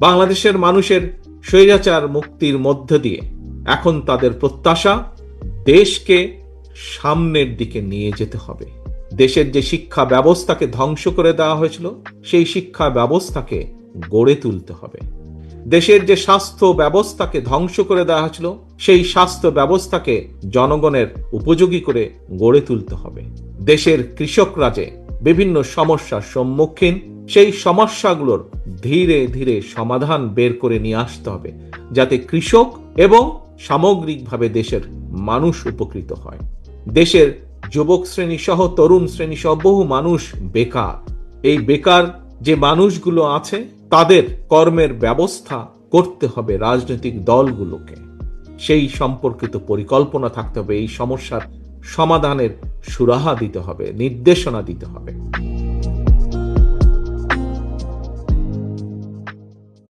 বাংলাদেশের মানুষের স্বৈরাচার মুক্তির মধ্য দিয়ে এখন তাদের প্রত্যাশা দেশকে সামনের দিকে নিয়ে যেতে হবে। দেশের যে শিক্ষা ব্যবস্থাকে ধ্বংস করে দেওয়া হয়েছিল, সেই শিক্ষা ব্যবস্থাকে গড়ে তুলতে হবে। দেশের যে স্বাস্থ্য ব্যবস্থাকে ধ্বংস করে দেওয়া হয়েছিল, সেই স্বাস্থ্য ব্যবস্থাকে জনগণের উপযোগী করে গড়ে তুলতে হবে। দেশের কৃষকরা যে বিভিন্ন সমস্যার সম্মুখীন সেই সমস্যাগুলোর ধীরে ধীরে সমাধান বের করে নিয়ে আসতে হবে, যাতে কৃষক এবং সামগ্রিকভাবে দেশের মানুষ উপকৃত হয়। দেশের যুবক শ্রেণি সহ তরুণ শ্রেণি সহ বহু মানুষ বেকার। এই বেকার যে মানুষগুলো আছে, তাদের কর্মের ব্যবস্থা করতে হবে রাজনৈতিক দলগুলোকে। সেই সম্পর্কিত পরিকল্পনা থাকতে হবে, এই সমস্যার সমাধানের সুরাহা দিতে হবে, নির্দেশনা দিতে হবে।